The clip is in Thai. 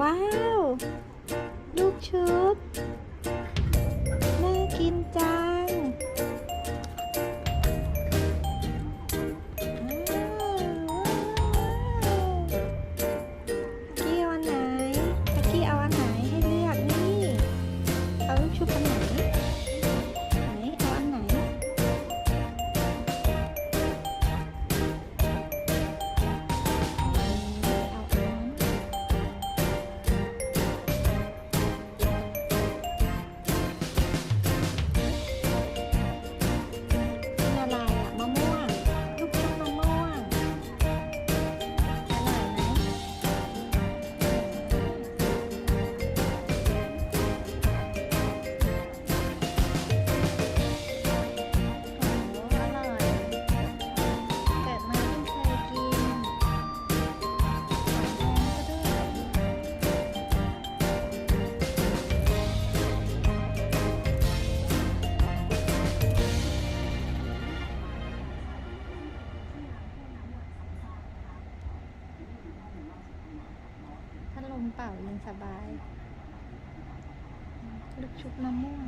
ว้าว ลูกชุบ น่ากินจัง มเป่ายังสบายลึกชุบมะม่วง